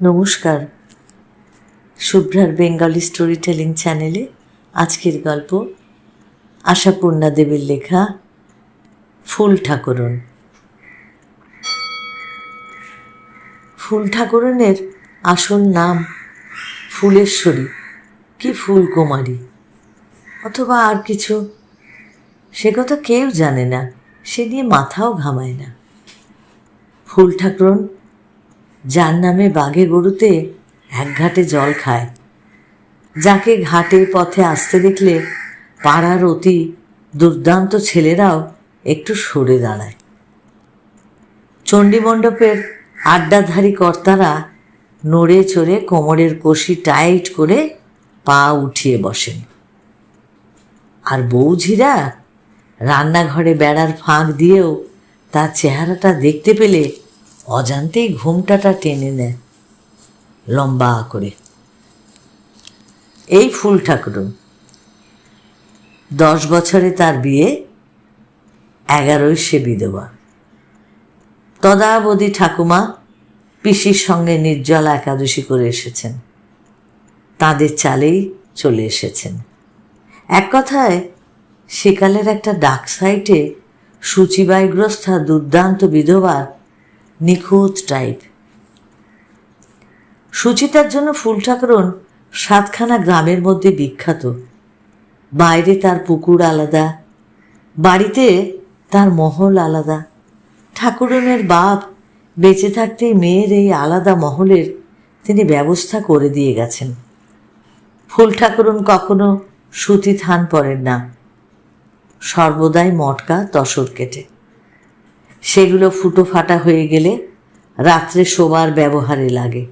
নমস্কার। শুভ্রার Bengali story telling চ্যানেলে আজকের গল্প আশাপূর্ণা দেবীর লেখা ফুল ঠাকুরন। ফুল ঠাকুরনের আসল নাম ফুলেশ্বরী। কি ফুলকুমারী অথবা আর কিছু? সে কথা কেউ জানে না, সে নিয়ে মাথাও ঘামায় না। ফুল ঠাকুরন যার নামে বাঘে গরুতে এক ঘাটে জল খায়। যাকে ঘাটে পথে আসতে দেখলে পাড়ার অতি দুর্দান্ত ছেলেরাও একটু সরে দাঁড়ায়। চণ্ডীমণ্ডপের আড্ডাধারী কর্তারা নড়ে চড়ে কোমরের কষি টাইট করে পা উঠিয়ে বসেন। আর বৌঝিরা রান্নাঘরে বেড়ার ফাঁক দিয়েও তার চেহারাটা দেখতে পেলে অজান্তেই ঘুমটাটা টেনে নেয়, লম্বা করে। এই ফুল ঠাকুরুন, দশ বছরে তার বিয়ে এগারোই সে বিধবা। তদাবধি ঠাকুমা পিসির সঙ্গে নির্জলা একাদশী করে এসেছেন। তাদের চালেই চলে এসেছেন। এক কথায়, সেকালের একটা ডাক সাইটে সূচিবায়গ্রস্থা দুর্দান্ত বিধবার নিখুঁত টাইপ সুচিতার জন্য ফুল ঠাকুরন সাতখানা গ্রামের মধ্যে বিখ্যাত। বাইরে তার পুকুর আলাদা, বাড়িতে তার মহল আলাদা। ঠাকুরনের বাপ বেঁচে থাকতেই মেয়ের এই আলাদা মহলের তিনি ব্যবস্থা করে দিয়ে গেছেন। ফুল ঠাকুরন কখনো সুতি থান পড়েন না। সর্বদাই মটকা তসর কেটে। সেগুলো ফুটো ফাটা হয়ে গেলে রাত্রে শোবার ব্যবহারে লাগে।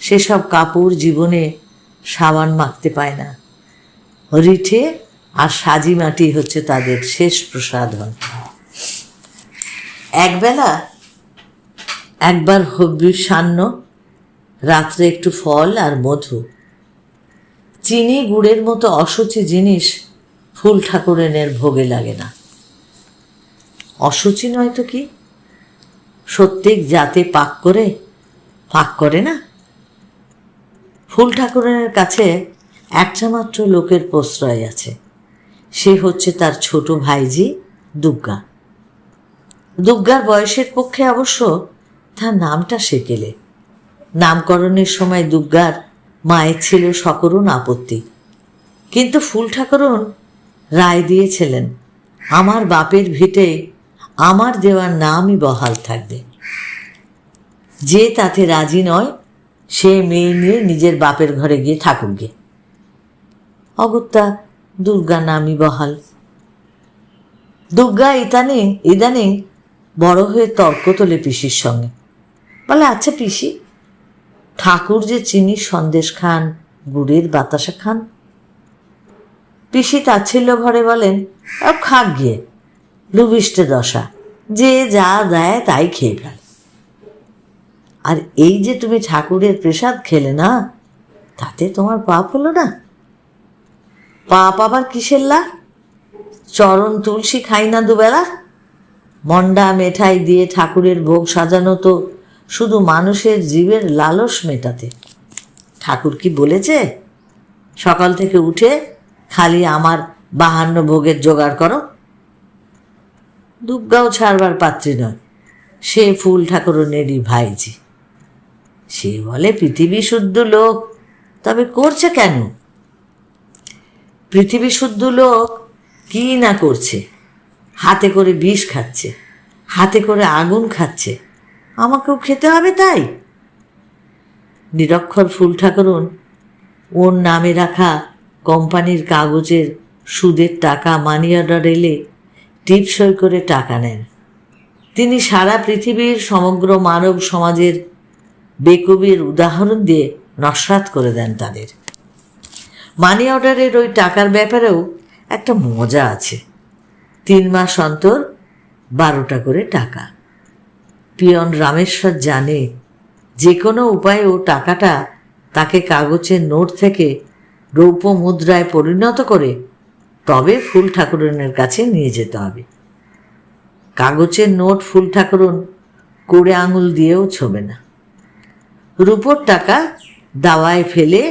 সেসব কাপড় জীবনে সাবান মাখতে পায় না। রিঠে আর সাজি মাটি হচ্ছে তাদের শেষ প্রসাধন। একবেলা একবার হব্বি সান্ন রাত্রে একটু ফল আর মধু। চিনি, গুড়ের মতো অসুচি জিনিস ফুল ঠাকুরেনের ভোগে লাগে না। অসুচি নয় তো কি? সত্যিক জাতে পাক করে পাক করে না? ফুল ঠাকুরের কাছে একটা মাত্র লোকের প্রশ্রয় আছে। সে হচ্ছে তার ছোট ভাইজি দুগ্গা। দুগ্গার বয়সের পক্ষে অবশ্য তার নামটা সেকেলে। নামকরণের সময় দুগ্গার মায়ের ছিল সকরুণ আপত্তি। কিন্তু ফুল ঠাকুরন রায় দিয়েছিলেন, আমার বাপের ভিটে আমার দেওয়ার নামই বহাল থাকবে। যে তাতে রাজি নয়, সে মেয়ে নিয়ে নিজের বাপের ঘরে গিয়ে থাকুক গে। অগত্যা দুর্গা নামই বহাল। দুর্গা ইদানিং ইদানিং বড় হয়ে তর্ক তোলে পিসির সঙ্গে। বলে আচ্ছা পিসি, ঠাকুর যে চিনি সন্দেশ খান, গুড়ের বাতাসা খান? পিসি তাচ্ছিল্য ভরে বলেন খাক গিয়ে লুবিষ্টে দশা। যে যা দেয় তাই খেয়ে ফেল। আর এই যে তুমি ঠাকুরের প্রসাদ খেলে না, তাতে তোমার পাপ হলো না? পাপ আবার কিসের লাভ? চরণ তুলসী খাই না দুবেলা? মন্ডা মেঠাই দিয়ে ঠাকুরের ভোগ সাজানো তো শুধু মানুষের জীবের লালস মেটাতে। ঠাকুর কি বলেছে? সকাল থেকে উঠে খালি আমার বাহান্ন ভোগের জোগাড় করো। দুর্গাও ছাড়বার পাত্রী নয়। সে ফুল ঠাকুরনেরই ভাইজি সে বলে, পৃথিবী শুদ্ধ লোক, তবে করছে কেন? পৃথিবী শুদ্ধ লোক কি না করছে? হাতে করে বিষ খাচ্ছে, হাতে করে আগুন খাচ্ছে, আমাকেও খেতে হবে তাই? নিরক্ষর ফুল ঠাকুরন ওর নামে রাখা কোম্পানির কাগজের সুদের টাকা মানি অর্ডার এলে টিপসই করে টাকা নেন। তিনি সারা পৃথিবীর সমগ্র মানব সমাজের বেকবির উদাহরণ দিয়ে নস্বাত করে দেন তাদের। মানি অর্ডারের ওই টাকার ব্যাপারেও একটা মজা আছে। তিন মাস অন্তর বারোটা করে টাকা। পিয়ন রামেশ্বর জানে যে কোনো উপায়ে ও টাকাটা তাকে কাগজের নোট থেকে রৌপ্য মুদ্রায় পরিণত করে তবে ফুল ঠাকুরনের কাছে নিয়ে যেতে হবে। কাগজের নোট ফুল ঠাকুরন কোড়ে আঙুল দিয়েও ছোবে না। রূপোর টাকা দাওয়ায় ফেলে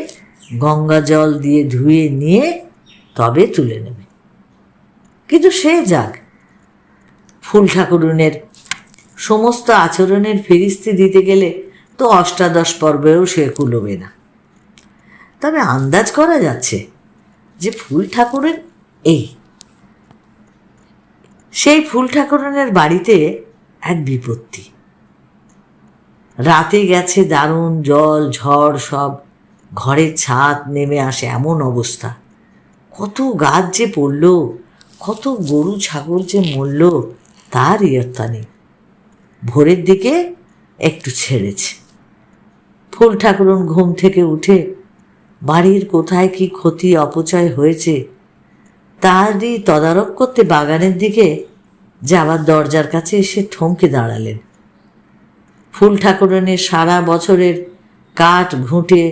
গঙ্গা জল দিয়ে ধুয়ে নিয়ে তবে তুলে নেবে। কিন্তু সে যাক, ফুল ঠাকুরুনের সমস্ত আচরণের ফিরিস্তি দিতে গেলে তো অষ্টাদশ পর্বেও সে কুলোবে না। তবে আন্দাজ করা যাচ্ছে যে ফুল ঠাকুরের এই, সেই ফুল ঠাকুরনের বাড়িতে এক বিপত্তি। রাতে গেছে দারুণ জল, ঝড় সব, ঘরের ছাদ নেমে আসে এমন অবস্থা। কত গাছ যে পড়ল, কত গরু ছাগল যে মরল, তার ইয়ত্তা নেই। ভোরের দিকে একটু ছেড়েছে। ফুল ঠাকুরন ঘুম থেকে উঠে বাড়ির কোথায় কি ক্ষতি, অপচয় হয়েছে তারই তদারক করতে বাগানের দিকে যাবার দরজার কাছে এসে থমকে দাঁড়ালেন। ফুল ঠাকুরনের সারা বছরের কাঠ ঘুঁটে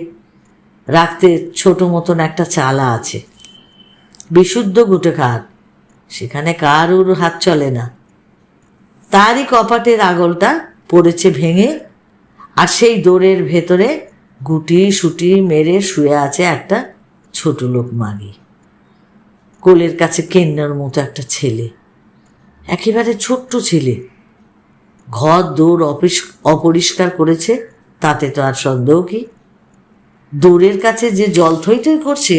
রাখতে ছোট মতন একটা চালা আছে। বিশুদ্ধ গুটে কাঠ সেখানে কারুর হাত চলে না। তারই কপাটের আগলটা পড়েছে ভেঙে, আর সেই দোরের ভেতরে গুটি সুটি মেরে শুয়ে আছে একটা ছোট লোক মাগি। কোলের কাছে কেন্নার মতো একটা ছেলে। একেবারে ছোট্ট ছেলে। ঘর, দৌড় অপরিষ্কার করেছে, তাতে তো আর সন্দেহ কি? দৌড়ের কাছে যে জল থই থই করছে,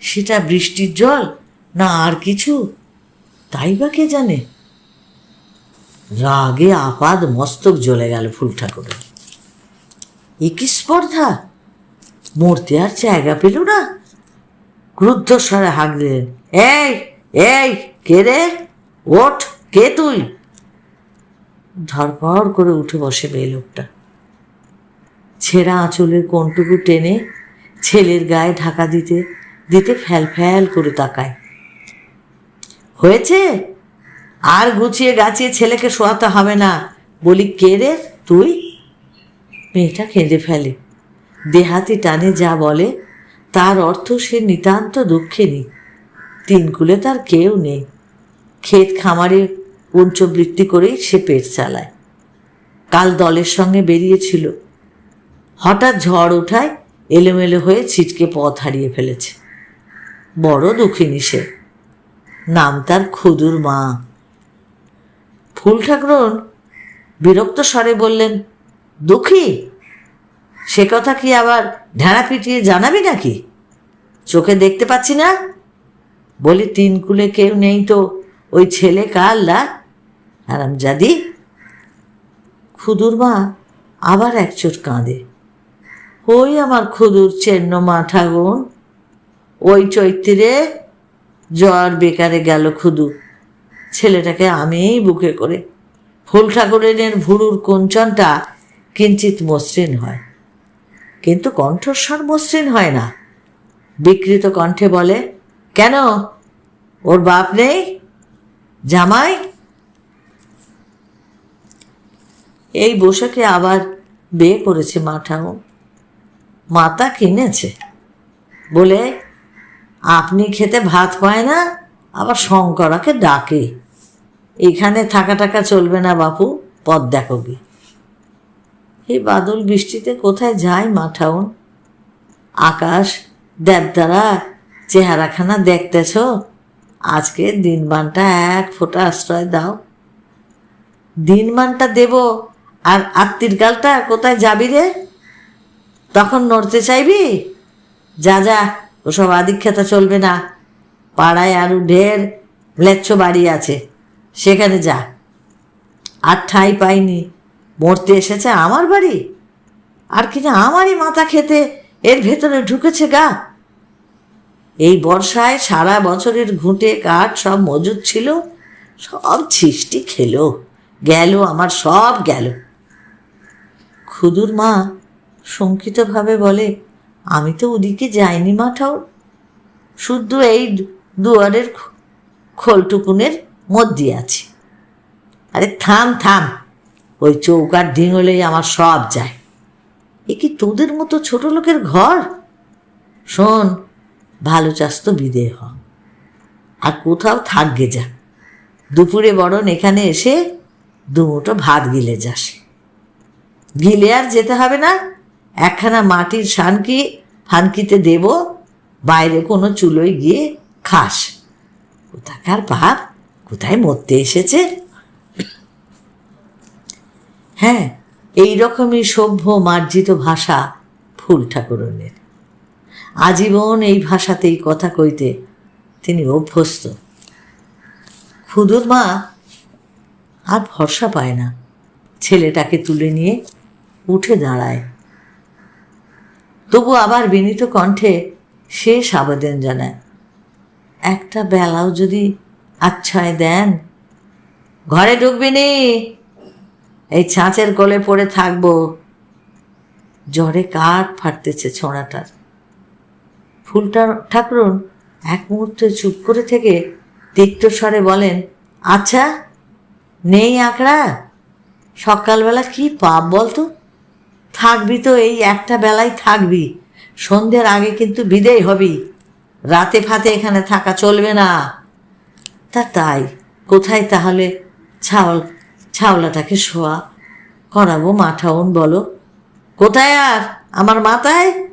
সেটা বৃষ্টির জল না আর কিছু? তাই বা কে জানে? রাগে আপাদ মস্তক জ্বলে গেল ফুল ঠাকুরের। এ কি স্পর্ধা? মরতে আর জায়গা পেল না? ক্রুদ্ধ স্বরে হাঁক দিলেন এই এই, কে রে? ওঠ, কে তুই? ধরপড় করে উঠে বসে মেয়ে লোকটা। ছেঁড়া আঁচলের কোনটুকু টেনে ছেলের গায়ে ঢাকা দিতে দিতে ফ্যাল ফ্যাল করে তাকায়। হয়েছে? আর গুছিয়ে গাছিয়ে ছেলেকে শোয়াতে হবে না। বলি, কে রে? তুই? মেয়েটা কেঁদে ফেলে। দেহাতি টানে যা বলে, তার অর্থ সে নিতান্ত দুঃখে দুঃখেনি। তিনকুলে তার কেউ নেই। ক্ষেত খামারে পঞ্চবৃত্তি করেই সে পেট চালায়। কাল দলের সঙ্গে বেরিয়েছিল। হঠাৎ ঝড় ওঠায় এলোমেলো হয়ে ছিটকে পথ হারিয়ে ফেলেছে। বড় দুঃখিনী সে। নাম তার খুদুর মা। ফুল ঠাকুরন বিরক্ত স্বরে বললেন, দুঃখী, সে কথা কি আবার ঢেড়া পিটিয়ে জানাবি নাকি? চোখে দেখতে পাচ্ছি না? বলি, তিন কুলে কেউ নেই তো, ওই ছেলে কার কাল্লা জাদি খুদুর মা আবার একচোট কাঁদে। ওই আমার খুদুর চেন্ন মা ঠাগুন ওই চৈত্রে জ্বর বেকারে গেল খুদু ছেলেটাকে আমিই বুকে করে, ফুল ঠাকুরের ভুরুর কুঞ্চনটা কিঞ্চিত মসৃণ হয়। কিন্তু কণ্ঠস্বর মসৃণ হয় না। বিকৃত কণ্ঠে বলে কেন? ওর বাপ নেই? জামাই? এই বসেকে আবার বিয়ে করেছে মা ঠাকুর। মাতা কিনেছে। বলে, আপনি খেতে ভাত পায় না, আবার শঙ্করাকে ডাকে। এখানে থাকা টাকা চলবে না বাপু, পথ দেখো কি এই বাদল, বৃষ্টিতে কোথায় যায় মাঠাউন আকাশ দেবদারা চেহারাখানা দেখতেছ? আজকে দিনবানটা এক ফোঁটা আশ্রয় দাও। দিনমানটা দেব? আর আত্মীর গালটা কোথায় যাবি রে? তখন নড়তে চাইবি? যা যা, ওসব আদিক্ষেতা চলবে না। পাড়ায় আরও ঢের লেচ্ছ বাড়ি আছে। সেখানে যা। আর ঠাঁই পাইনি। মরতে এসেছে আমার বাড়ি? আর কিনা আমারই মাথা খেতে এর ভেতরে ঢুকেছে গা? এই বর্ষায় সারা বছরের ঘুঁটে কাঠ সব মজুদ ছিল, সব ছিষ্টি খেলো, গেল, আমার সব গেল। খুদুর মা শঙ্কিতভাবে বলে, আমি তো ওদিকে যাইনি মা ঠাউর শুদ্ধ এই দুয়ারের খোলটুকুনের মধ্যে আছি। আরে থাম থাম, ওই চৌকার ডিঙলেই আমার সব যায়। এ কি তোদের মতো ছোট লোকের ঘর? শোন ভালো চাস তো বিদেয় হ আর কোথাও থাকবে যা। দুপুরে বরণ এখানে এসে দুমুটো ভাত গিলে যাস। গিলে আর যেতে হবে না। একখানা মাটির শানকি ফানকিতে দেব। বাইরে কোনো চুলোয় গিয়ে খাস। কোথাকার বাপ, কোথায় মরতে এসেছে? হ্যাঁ এই রকমই সভ্য মার্জিত ভাষা ফুল ঠাকুরনের। আজীবন এই ভাষাতেই কথা কইতে তিনি অভ্যস্ত। খুদুর মা আর ভরসা পায় না। ছেলেটাকে তুলে নিয়ে উঠে দাঁড়ায়। তবু আবার বিনীত কণ্ঠে শেষ আবেদন জানায়, একটা বেলাও যদি আচ্ছায় দেন, ঘরে ঢুকবি নি। এই ছাঁচের কোলে পড়ে থাকব। জ্বরে কাঠ ফাটতেছে ছোঁড়াটার। ফুলটা ঠাকুরন, এক মুহূর্তে চুপ করে থেকে তিক্ত স্বরে বলেন আচ্ছা নেই আঁকড়া? সকালবেলা কি পাপ বলতো? থাকবি তো এই একটা বেলায় থাকবি। সন্ধ্যের আগে কিন্তু বিদেয় হবি। রাতে ফাতে এখানে থাকা চলবে না। তা তাই, কোথায় তাহলে ছাওল, ছাওলাটাকে শোয়া? করাবো মাঠাউন বলো? কোথায় আর? আমার মাথায়?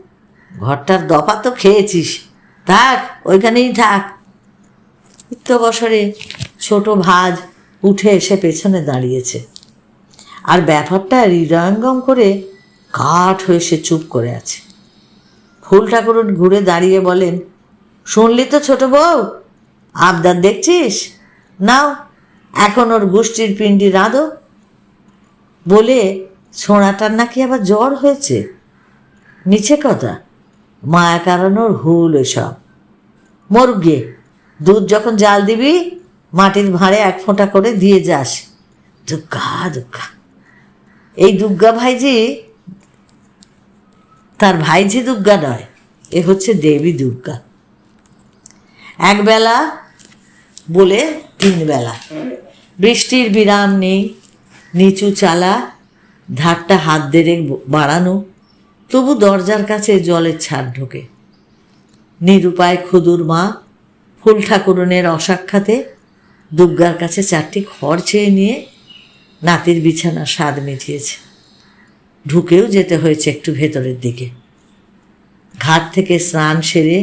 ঘরটার দফা তো খেয়েছিস। থাক, ওইখানেই থাক। উত্ত বছরে ছোট ভাজ উঠে এসে পেছনে দাঁড়িয়েছে। আর ব্যাপারটা হৃদয়ঙ্গম করে কাঠ হয়ে সে চুপ করে আছে। ফুল ঠাকুরন ঘুরে দাঁড়িয়ে বলেন, শুনলি তো ছোট বউ, আবদার দেখছিস? নাও, এখন ওর গোষ্ঠীর পিণ্ডি রাঁধো। বলে ছোঁড়াটার নাকি আবার জ্বর হয়েছে? নিচে কথা। মায়া কারানোর হুল এসব। মরুক গিয়ে দুধ যখন জাল দিবি, মাটির ভাঁড়ে এক ফোঁটা করে দিয়ে যাস। দুর্গা দুর্গা এই দুর্গা ভাইজি, তার ভাইজি দুর্গা নয়, এ হচ্ছে দেবী দুর্গা একবেলা বলে তিন বেলা। বৃষ্টির বিরাম নেই, নিচু চালা, ধারটা হাত দেড়ে বাড়ানো। তবু দরজার কাছে জলের ছাড় ঢোকে। নিরুপায় খুদুর মা ফুল ঠাকুরনের অসাক্ষাতে দুর্গার কাছে চারটি খড় চেয়ে নিয়ে নাতির বিছানা স্বাদ মিটিয়েছে। ঢুকেও যেতে হয়েছে একটু ভেতরের দিকে। ঘাট থেকে স্নান সেরে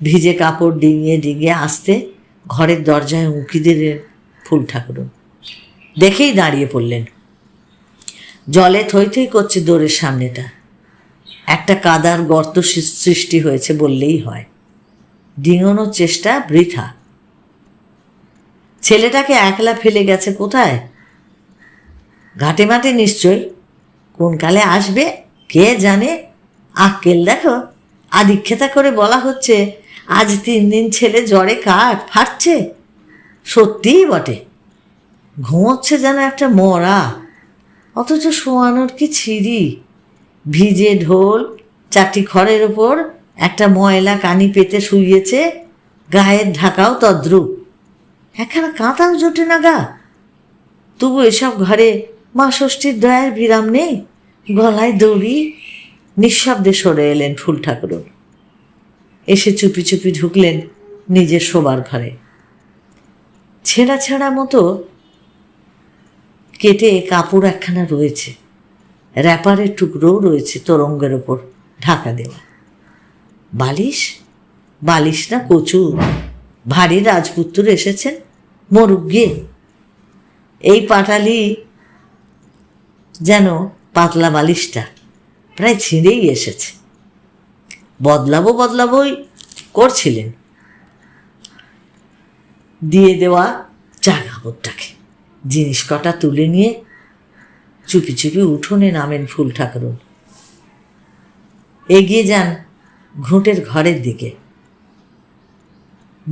ভিজে কাপড় ডিঙিয়ে ডিঙিয়ে আসতে ঘরের দরজায় উঁকি দিলেন ফুল ঠাকুরন। দেখেই দাঁড়িয়ে পড়লেন। জলে থই থই করছে দোরের সামনেটা। একটা কাদার গর্ত সৃষ্টি হয়েছে বললেই হয়। ডিঙোনোর চেষ্টা বৃথা। ছেলেটাকে একলা ফেলে গেছে কোথায়? ঘাটে মাঠে নিশ্চয় কোন কালে আসবে, কে জানে? আক্কেল দেখো, আদিক্ষেতা করে বলা হচ্ছে, আজ তিন দিন ছেলে জ্বরে কাঠ ফাটছে। সত্যিই বটে। ঘুমোচ্ছে যেন একটা মরা, অথচ শোয়ানোর কি ছিঁড়ি ভিজে ঢোল, চারটি খড়ের ওপর একটা ময়লা কানি পেতে শুইয়েছে, গায়ের ঢাকাও তদ্রুপ। একখানা কাঁথাও জোটে না গা? তবু এসব ঘরে মা ষষ্ঠীর দয়ার বিরাম নেই? গলায় দড়ি, নিঃশব্দে সরে এলেন ফুল ঠাকুরন। এসে চুপি চুপি ঢুকলেন নিজের শোবার ঘরে। ছেঁড়া ছেঁড়া মতো কেটে কাপড় একখানা রয়েছে। র্যাপারের টুকরোও রয়েছে তরঙ্গের ওপর, ঢাকা দেওয়া। বালিশ? বালিশ না কচু? ভারী রাজপুত্র এসেছেন, মরুক গিয়ে। এই পাটালি যেন পাতলা বালিশটা প্রায় ছিঁড়েই এসেছে। বদলাবো, বদলাবই করছিলেন। দিয়ে দেওয়া চা কাপড়টাকে জিনিস কটা তুলে নিয়ে চুপি চুপি উঠোনে নামেন ফুল ঠাকুরন। এগিয়ে যান ঘুঁটের ঘরের দিকে।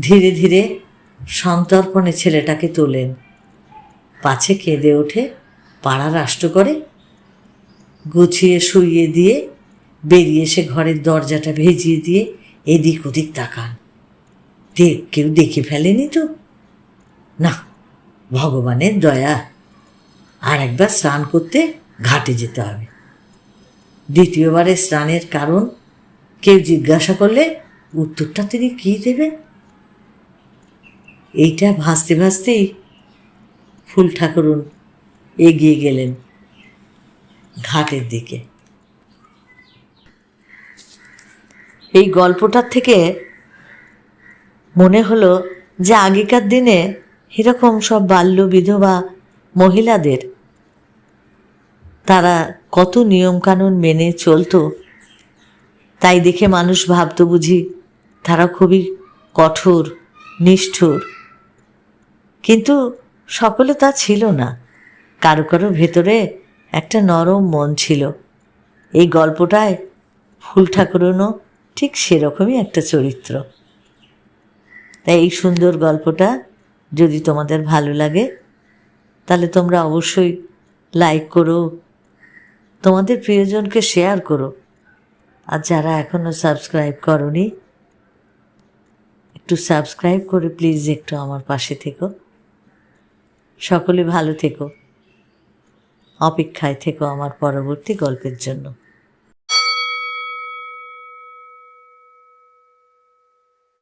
ধীরে ধীরে সন্তর্পণে ছেলেটাকে তোলেন। পাছে কেঁদে ওঠে পাড়া রাষ্ট্র করে। গুছিয়ে শুইয়ে দিয়ে বেরিয়ে এসে ঘরের দরজাটা ভেজিয়ে দিয়ে এদিক ওদিক তাকান। দেখ, কেউ দেখে ফেলেনি তো? না, ভগবানের দয়া। আর একবার স্নান করতে ঘাটে যেতে হবে। দ্বিতীয়বারে স্নানের কারণ কেউ জিজ্ঞাসা করলে উত্তরটা তিনি কী দেবেন? এইটা ভাসতে ভাসতেই ফুল ঠাকুরুন এগিয়ে গেলেন ঘাটের দিকে। এই গল্পটার থেকে মনে হলো যে আগেকার দিনে এরকম সব বাল্য বিধবা মহিলাদের। তারা কত নিয়মকানুন মেনে চলতো, তাই দেখে মানুষ ভাবত বুঝি তারা খুবই কঠোর, নিষ্ঠুর। কিন্তু সকলে তা ছিল না। কারও কারও ভেতরে একটা নরম মন ছিল। এই গল্পটায় ফুল ঠাকুরনও ঠিক সেরকমই একটা চরিত্র। তাই এই সুন্দর গল্পটা যদি তোমাদের ভালো লাগে তাহলে তোমরা অবশ্যই লাইক করো। তোমাদের প্রিয়জনকে শেয়ার করো। আর যারা এখনও সাবস্ক্রাইব করনি, একটু সাবস্ক্রাইব করে প্লিজ একটু আমার পাশে থেকো। সকলে ভালো থেকো। অপেক্ষায় থেকো আমার পরবর্তী গল্পের জন্য।